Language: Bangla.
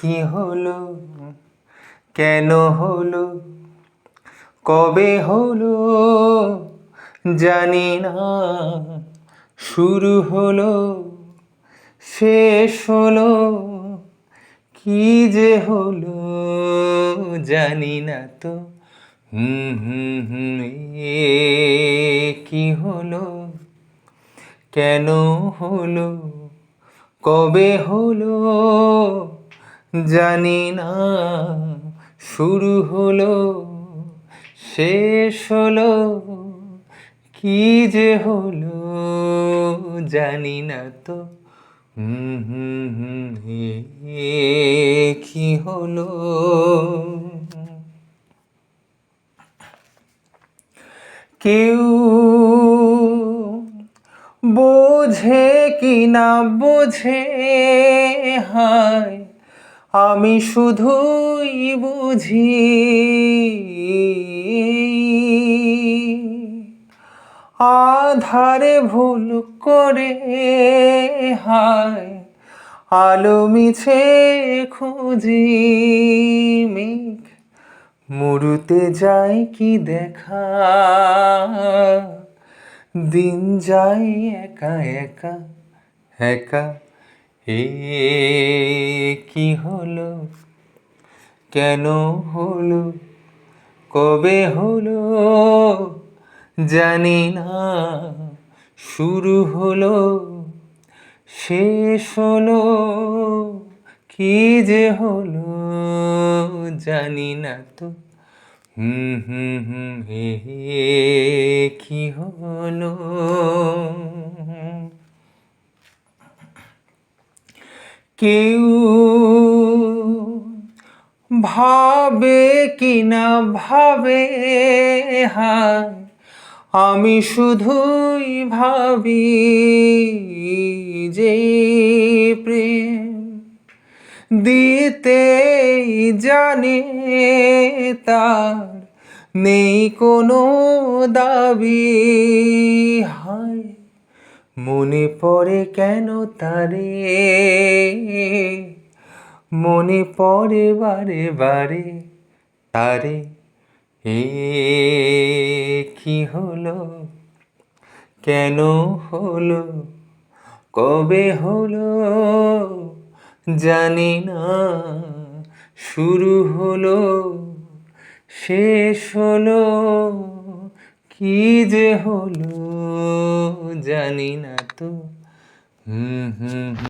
কি হলো? কেন হলো? কবে হলো? জানি না। শুরু হলো শেষ হলো। কি যে হলো জানি না তো। হুম হুম কি হলো? কেন হলো? কবে হলো? জানি না। শুরু হলো? শেষ হলো? কি যে হলো? জানি না তো। কি হলো? কেউ বোঝে কি না বোঝে হায় আমি শুধুই বুঝি। আধারে ভুল করে হায়। আলো মিছে খুঁজি মেঘ। মুড়ুতে যাই কি দেখা? দিন যাই একা একা। একা এ কি হলো? কেন হলো? কবে হলো? জানি না, শুরু হলো, শেষ হলো, কি যে হলো জানি না তো। হুম হুম হে, কি হলো? কেউ ভাবে কি না ভাবে হায় আমি শুধুই ভাবি যে প্রেম দিতে জানে তার নেই কোনো দাবি। হায়, মনে পড়ে কেন তারে? মনে পড়ে বারে বারে তারে। এ কি হলো? কেন হলো? কবে হলো? জানি না। শুরু হলো? শেষ হলো? কি যে হলো? জানি না তো। হুম হুম।